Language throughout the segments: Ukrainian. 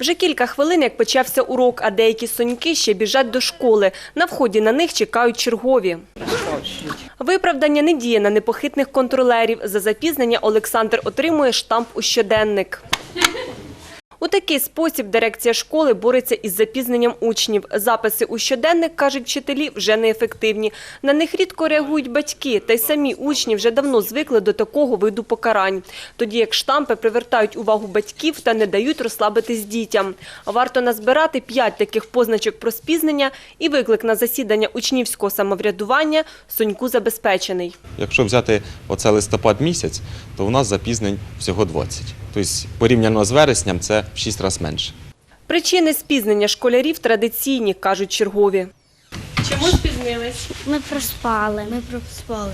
Вже кілька хвилин, як почався урок, а деякі соньки ще біжать до школи. На вході на них чекають чергові. Виправдання не діє на непохитних контролерів. За запізнення Олександр отримує штамп у щоденник. Такий спосіб дирекція школи бореться із запізненням учнів. Записи у щоденник, кажуть вчителі, вже неефективні. На них рідко реагують батьки, та й самі учні вже давно звикли до такого виду покарань. Тоді як штампи привертають увагу батьків та не дають розслабитись дітям. Варто назбирати п'ять таких позначок про спізнення і виклик на засідання учнівського самоврядування Соньку забезпечений. Якщо взяти оце листопад місяць, то у нас запізнень всього 20. Тобто порівняно з вересням це в 6 разів менше. Причини спізнення школярів традиційні, кажуть чергові. Чому спізнились? Ми проспали. Ми проспали.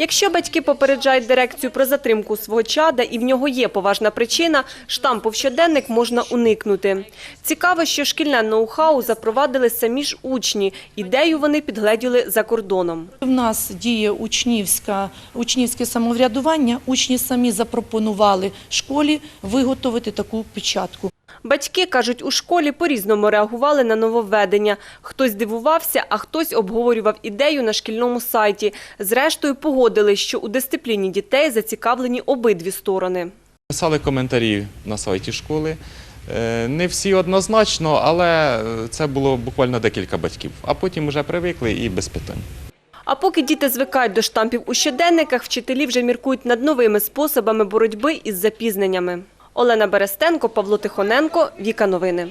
Якщо батьки попереджають дирекцію про затримку свого чада і в нього є поважна причина, штампу в щоденник можна уникнути. Цікаво, що шкільне ноу-хау запровадили самі ж учні. Ідею вони підгледіли за кордоном. У нас діє учнівська, учнівське самоврядування. Учні самі запропонували школі виготовити таку печатку. Батьки, кажуть, у школі по-різному реагували на нововведення. Хтось дивувався, а хтось обговорював ідею на шкільному сайті. Зрештою, погодили, що у дисципліні дітей зацікавлені обидві сторони. Писали коментарі на сайті школи. Е, Не всі однозначно, але це було буквально декілька батьків. А потім вже привикли і без питань. А поки діти звикають до штампів у щоденниках, вчителі вже міркують над новими способами боротьби із запізненнями. Олена Берестенко, Павло Тихоненко, Віка Новини.